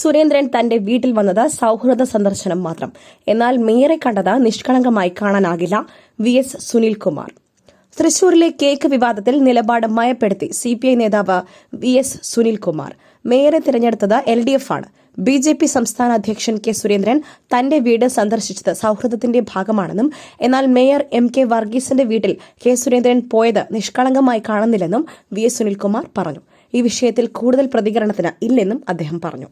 Surendran തന്റെ വീട്ടിൽ വന്നത് സൌഹൃദ സന്ദർശനം മാത്രം. എന്നാൽ മേയറെ കണ്ടത് നിഷ്കളങ്കമായി കാണാനാകില്ല വി എസ് സുനിൽകുമാർ. തൃശൂരിലെ കേക്ക് വിവാദത്തിൽ നിലപാട് മയപ്പെടുത്തി സി പി ഐ നേതാവ് വി എസ് സുനിൽകുമാർ. മേയറെ തിരഞ്ഞെടുത്തത് എൽ ഡി എഫ് ആണ്. ബി ജെ പി സംസ്ഥാന അധ്യക്ഷൻ കെ സുരേന്ദ്രൻ തന്റെ വീട് സന്ദർശിച്ചത് സൌഹൃദത്തിന്റെ ഭാഗമാണെന്നും എന്നാൽ മേയർ എം കെ വർഗീസിന്റെ വീട്ടിൽ കെ സുരേന്ദ്രൻ പോയത് നിഷ്കളങ്കമായി കാണുന്നില്ലെന്നും വി എസ് സുനിൽകുമാർ പറഞ്ഞു. ഈ വിഷയത്തിൽ കൂടുതൽ പ്രതികരണത്തിന് ഇല്ലെന്നും അദ്ദേഹം പറഞ്ഞു.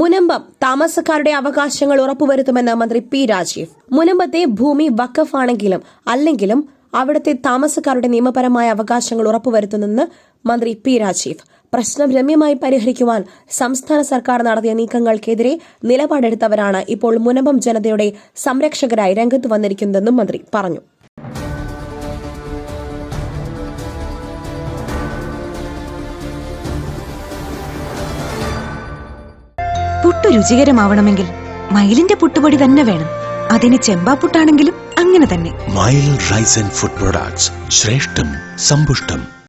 മുനമ്പം താമസക്കാരുടെ അവകാശങ്ങൾ ഉറപ്പുവരുത്തുമെന്ന് മന്ത്രി പി രാജീവ്. മുനമ്പത്തെ ഭൂമി വക്കഫാണെങ്കിലും അല്ലെങ്കിലും അവിടുത്തെ താമസക്കാരുടെ നിയമപരമായ അവകാശങ്ങൾ ഉറപ്പുവരുത്തുമെന്ന് മന്ത്രി പി രാജീവ്. പ്രശ്നം രമ്യമായി പരിഹരിക്കുവാൻ സംസ്ഥാന സർക്കാർ നടത്തിയ നീക്കങ്ങൾക്കെതിരെ നിലപാടെടുത്തവരാണ് ഇപ്പോൾ മുനമ്പം ജനതയുടെ സംരക്ഷകരായി രംഗത്ത് വന്നിരിക്കുന്നതെന്നും മന്ത്രി പറഞ്ഞു. രുചികരമാവണമെങ്കിൽ മയിലിന്റെ പുട്ടുപൊടി തന്നെ വേണം. അതിന് ചെമ്പാപ്പുട്ടാണെങ്കിലും അങ്ങനെ തന്നെ. മയിൽ റൈസ് ആൻഡ് ഫുഡ് പ്രൊഡക്ട്സ് ശ്രേഷ്ഠം സമ്പുഷ്ടം.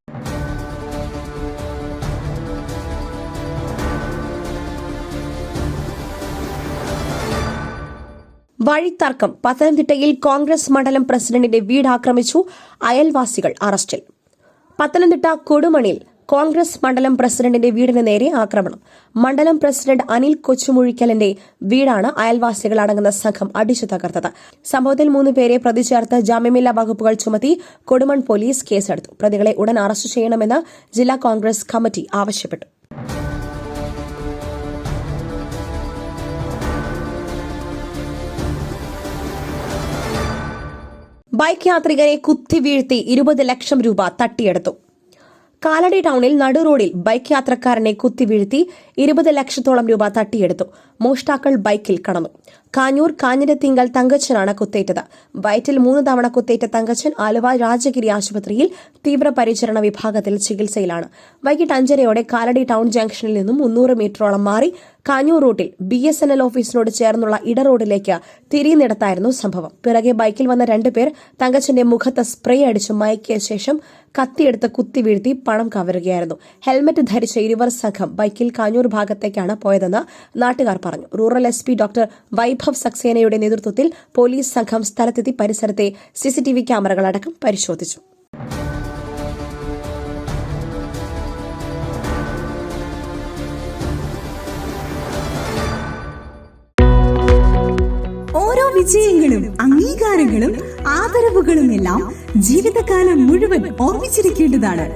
വഴിത്തർക്കം. പത്തനംതിട്ടയിൽ കോൺഗ്രസ് മണ്ഡലം പ്രസിഡന്റിന്റെ വീട് ആക്രമിച്ചു അയൽവാസികൾ അറസ്റ്റിൽ. പത്തനംതിട്ട കൊടുമണിൽ കോൺഗ്രസ് മണ്ഡലം പ്രസിഡന്റിന്റെ വീടിന് നേരെ ആക്രമണം. മണ്ഡലം പ്രസിഡന്റ് അനിൽ കൊച്ചുമുഴിക്കലിന്റെ വീടാണ് അയൽവാസികൾ അടങ്ങുന്ന സംഘം അടിച്ചു തകർത്തത്. സംഭവത്തിൽ മൂന്ന് പേരെ പ്രതി ചേർത്ത് ജാമ്യമില്ലാ വകുപ്പുകൾ ചുമത്തി കൊടുമൺ പോലീസ് കേസെടുത്തു. പ്രതികളെ ഉടൻ അറസ്റ്റ് ചെയ്യണമെന്ന് ജില്ലാ കോൺഗ്രസ് കമ്മിറ്റി ആവശ്യപ്പെട്ടു. ബൈക്ക് യാത്രികരെ കുത്തിവീഴ്ത്തി ഇരുപത് ലക്ഷം രൂപ തട്ടിയെടുത്തു. കാലടി ടൗണിൽ നടുറോഡിൽ ബൈക്ക് യാത്രക്കാരനെ കുത്തിവീഴ്ത്തി ഇരുപത് ലക്ഷത്തോളം രൂപ തട്ടിയെടുത്തു. മോഷ്ടാക്കൾ ബൈക്കിൽ കടന്നു. കാഞ്ഞൂർ കാഞ്ഞിരത്തിങ്കൽ തങ്കച്ചനാണ് കുത്തേറ്റത്. വയറ്റിൽ മൂന്ന് തവണ കുത്തേറ്റ തങ്കച്ചൻ ആലുവ രാജഗിരി ആശുപത്രിയിൽ തീവ്രപരിചരണ വിഭാഗത്തിൽ ചികിത്സയിലാണ്. വൈകിട്ട് അഞ്ചരയോടെ കാലടി ടൗൺ ജംഗ്ഷനിൽ നിന്നും മുന്നൂറ് മീറ്ററോളം മാറി കാഞ്ഞൂർ റൂട്ടിൽ ബി എസ് എൻ എൽ ഓഫീസിനോട് ചേർന്നുള്ള ഇട റോഡിലേക്ക് തിരിയുന്നിടത്തായിരുന്നു സംഭവം. പിറകെ ബൈക്കിൽ വന്ന രണ്ടുപേർ തങ്കച്ചന്റെ മുഖത്ത് സ്പ്രേ അടിച്ച് മയക്കിയ ശേഷം കത്തിയെടുത്ത് കുത്തി വീഴ്ത്തി പണം കവരുകയായിരുന്നു. ഹെൽമറ്റ് ധരിച്ച ഇരുവർ സംഘം ബൈക്കിൽ കാഞ്ഞൂർ ഭാഗത്തേക്കാണ് പോയതെന്ന് നാട്ടുകാർ പറഞ്ഞു. Rural S doctor doctor Vaibhav സക്സേനയുടെ നേതൃത്വത്തിൽ പോലീസ് സംഘം സ്ഥലത്തെത്തി പരിസരത്തെ സിസിടിവി ക്യാമറകളടക്കം പരിശോധിച്ചു. ഓരോ വിജയങ്ങളും അംഗീകാരങ്ങളും ആദരവുകളും എല്ലാം ജീവിതകാലം മുഴുവൻ ഓർമ്മിച്ചിരിക്കേണ്ടതാണ്.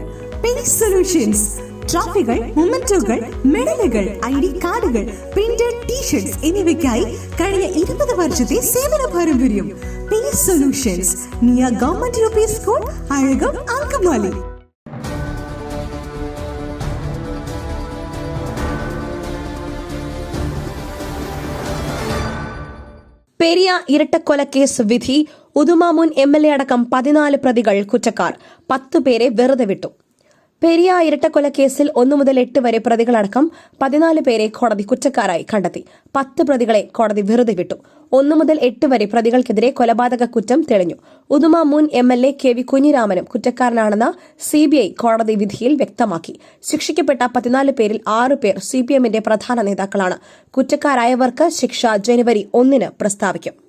സൊല്യൂഷൻസ് ട്രോഫികൾ മൊമെന്റോകൾ മെഡലുകൾ ഐ ഡി കാർഡുകൾ പ്രിന്റഡ് ടീഷർട്സ് എന്നിവയ്ക്കായി കഴിഞ്ഞ ഇരുപത് വർഷത്തെ സേവന പാരമ്പര്യം. Page solutions near government U P school Azhakam Angamaly. Periya ഇരട്ടക്കൊലക്കേസ് വിധി ഉദുമാമുൻ എം എൽ എ അടക്കം പതിനാല് പ്രതികൾ കുറ്റക്കാർ. പത്തുപേരെ വെറുതെ വിട്ടു. പെരിയ ഇരട്ടക്കൊലക്കേസിൽ ഒന്നു മുതൽ എട്ട് വരെ പ്രതികളടക്കം പതിനാല് പേരെ കോടതി കുറ്റക്കാരായി കണ്ടെത്തി. പത്ത് പ്രതികളെ കോടതി വെറുതെ വിട്ടു. ഒന്നു മുതൽ എട്ട് വരെ പ്രതികൾക്കെതിരെ കൊലപാതക കുറ്റം തെളിഞ്ഞു. ഉദുമ മുൻ M L A K V കുഞ്ഞിരാമനും കുറ്റക്കാരനാണെന്ന് സി ബി ഐ കോടതി വിധിയിൽ വ്യക്തമാക്കി. ശിക്ഷിക്കപ്പെട്ട പതിനാല് പേരിൽ ആറ് പേർ സി പി എമ്മിന്റെ പ്രധാന നേതാക്കളാണ്. കുറ്റക്കാരായവർക്ക് ശിക്ഷ ജനുവരി ഒന്നിന് പ്രസ്താവിക്കും.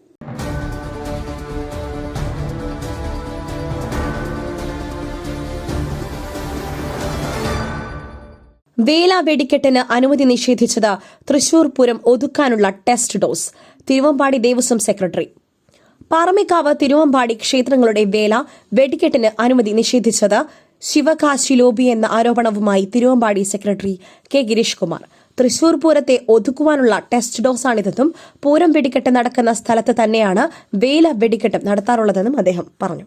വേല വെടിക്കെട്ടിന് അനുമതി നിഷേധിച്ചത് Thrissur Pooram ഒതുക്കാനുള്ള test dose. Thiruvambadi Devaswom secretary. Paramekkavu Thiruvambadi ക്ഷേത്രങ്ങളുടെ വേല വെടിക്കെട്ടിന് അനുമതി നിഷേധിച്ചത് ശിവകാശി ലോബി എന്ന ആരോപണവുമായി തിരുവമ്പാടി സെക്രട്ടറി കെ ഗിരീഷ് കുമാർ. തൃശൂർ പൂരത്തെ ഒതുക്കുവാനുള്ള ടെസ്റ്റ് ഡോസാണിതെന്നും പൂരം വെടിക്കെട്ട് നടക്കുന്ന സ്ഥലത്ത് തന്നെയാണ് വേല വെടിക്കെട്ടും നടത്താറുള്ളതെന്നും അദ്ദേഹം പറഞ്ഞു.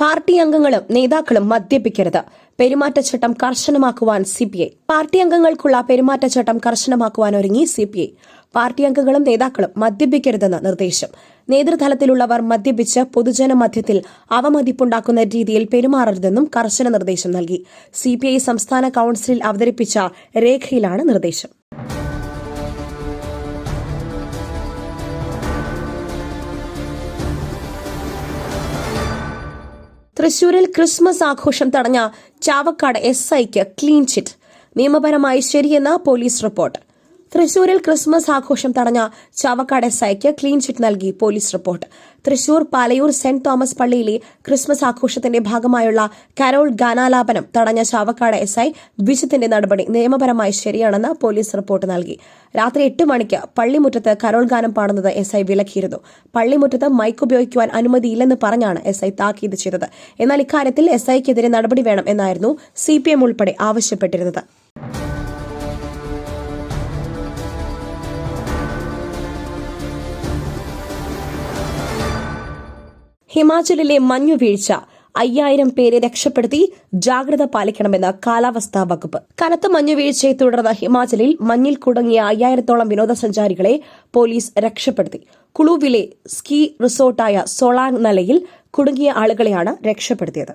party അംഗങ്ങളും നേതാക്കളും മദ്യപിക്കരുത്. പെരുമാറ്റച്ചട്ടം കർശനമാക്കുവാൻ സിപിഐ. പാർട്ടി അംഗങ്ങൾക്കുള്ള പെരുമാറ്റച്ചട്ടം കർശനമാക്കുവാൻ ഒരുങ്ങി സിപിഐ. പാർട്ടി അംഗങ്ങളും നേതാക്കളും മദ്യപിക്കരുതെന്ന് നിർദ്ദേശം. നേതൃതലത്തിലുള്ളവർ മദ്യപിച്ച് പൊതുജന മധ്യത്തിൽ അവമതിപ്പുണ്ടാക്കുന്ന രീതിയിൽ പെരുമാറരുതെന്നും കർശന നിർദ്ദേശം നൽകി. സിപിഐ സംസ്ഥാന കൌൺസിലിൽ അവതരിപ്പിച്ച രേഖയിലാണ് നിർദ്ദേശം. തൃശൂരിൽ ക്രിസ്മസ് ആഘോഷം തടഞ്ഞ ചാവക്കാട് എസ് ഐക്ക് ക്ലീൻ ചിറ്റ്. നിയമപരമായി ശരിയെന്ന പോലീസ് റിപ്പോർട്ട്. തൃശൂരിൽ ക്രിസ്മസ് ആഘോഷം തടഞ്ഞ ചാവക്കാട് എസ്ഐക്ക് ക്ലീൻ ചിറ്റ് നൽകി police report. Thrissur Palayoor saint Thomas പള്ളിയിലെ ക്രിസ്മസ് ആഘോഷത്തിന്റെ ഭാഗമായുള്ള കരോൾ ഗാനാലാപനം തടഞ്ഞ ചാവക്കാട് എസ് ഐ വിജിത്തിന്റെ നടപടി നിയമപരമായി ശരിയാണെന്ന് പോലീസ് റിപ്പോർട്ട് നൽകി. രാത്രി എട്ട് മണിക്ക് പള്ളിമുറ്റത്ത് കരോൾ ഗാനം പാടുന്നത് എസ്ഐ വിലക്കിയിരുന്നു. പള്ളിമുറ്റത്ത് മൈക്ക് ഉപയോഗിക്കുവാൻ അനുമതിയില്ലെന്ന് പറഞ്ഞാണ് എസ്ഐ താക്കീത് ചെയ്തത്. എന്നാൽ ഇക്കാര്യത്തിൽ എസ്ഐക്കെതിരെ നടപടി വേണം എന്നായിരുന്നു സി ഉൾപ്പെടെ ആവശ്യപ്പെട്ടിരുന്നത്. ഹിമാചലിലെ മഞ്ഞുവീഴ്ച അയ്യായിരം പേരെ രക്ഷപ്പെടുത്തി ജാഗ്രത പാലിക്കണമെന്ന് കാലാവസ്ഥാ വകുപ്പ്. കനത്ത മഞ്ഞുവീഴ്ചയെ തുടർന്ന് ഹിമാചലിൽ മഞ്ഞിൽ കുടുങ്ങിയ അയ്യായിരത്തോളം വിനോദസഞ്ചാരികളെ പോലീസ് രക്ഷപ്പെടുത്തി. കുളുവിലെ സ്കീ റിസോർട്ടായ സോളാങ് നലയിൽ കുടുങ്ങിയ ആളുകളെയാണ് രക്ഷപ്പെടുത്തിയത്.